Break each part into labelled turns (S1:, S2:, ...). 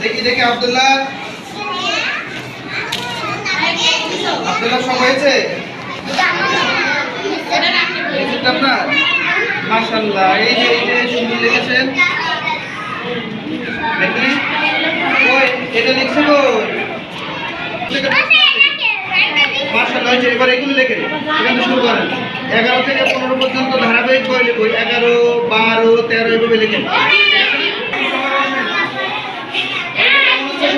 S1: দেখি দেখি, আব্দুল্লাহ। আব্দুল্লাহ, সব হয়েছে? আপনার? মাশাল্লাহ এই যে এই যে সুন্দর লিখেছেন দেখি ওই, এটা লিখছে মাশাল্লাহ হয়েছে এবার এগুলো লেখেন। এখানে শুরু করেন। এগারো থেকে পনেরো পর্যন্ত ধারাবাহিক বই লিখুন। এগারো, বারো, তেরো, এভাবে লিখেন।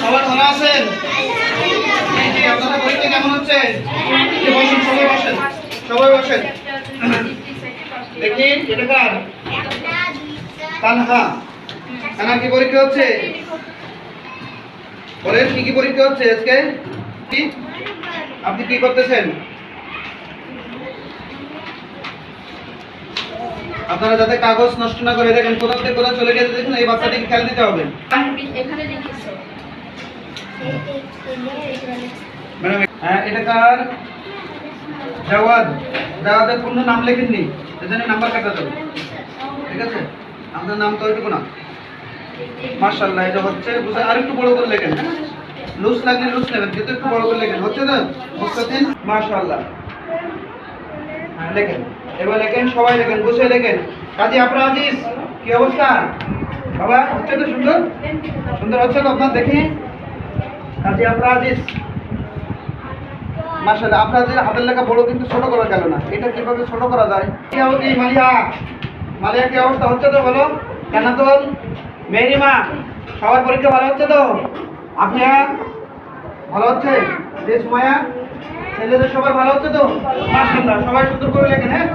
S1: সবাই ভালো আছেন? আপনাদের পরীক্ষা কেমন হচ্ছে বসেন সবাই বসেন সবাই বসেন দেখি এটা কার তানহা তানহা কি পরীক্ষা হচ্ছে বলেন কি কি পরীক্ষা হচ্ছে আজকে? কি? আপনি কি করতেছেন? আপনারা যাতে কাগজ নষ্ট না করে দেখেন কোথা থেকে কোথায় চলে গেছে দেখুন এই বাচ্চাটিকে খেয়াল দিতে হবে। ম্যাডাম হ্যাঁ এটা কার? জাওয়াদ। জাওয়াদের পূর্ণ নাম লেখেননি। এজন্য নাম্বার কাটা যাবে। ঠিক আছে? আপনার নাম তো ওইটুকু না। মার্শাল্লাহ এটা হচ্ছে, বুঝে আর একটু বড় করে লেখেন হ্যাঁ? লুজ লাগলে লুজ নেবেন, কিন্তু একটু বড় করে লেখেন, হচ্ছে না? মুস্তাকিন মার্শাল্লাহ হ্যাঁ লেখেন। এবার লেখেন, সবাই লেখেন বসে লেখেন। কাজী আপনার আজিজ, কি অবস্থা? বাবা, হচ্ছে তো সুন্দর? সুন্দর হচ্ছে তো আপনার দেখি? কাজী আপনার আজিজ। মাশাআল্লাহ, আপনার যে হাতের লেখা বড় কিন্তু ছোট করা গেল না। এটা কীভাবে ছোট করা যায়? মালিয়া মালিয়া কি অবস্থা? হচ্ছে তো বলো। কানাতল মেরিমা সবার পরীক্ষা ভালো হচ্ছে তো? আপনি ভালো হচ্ছে? যে সুমায়া ছেলেদের সবাই ভালো হচ্ছে তো? সবাই সুন্দর করে লেখেন হ্যাঁ?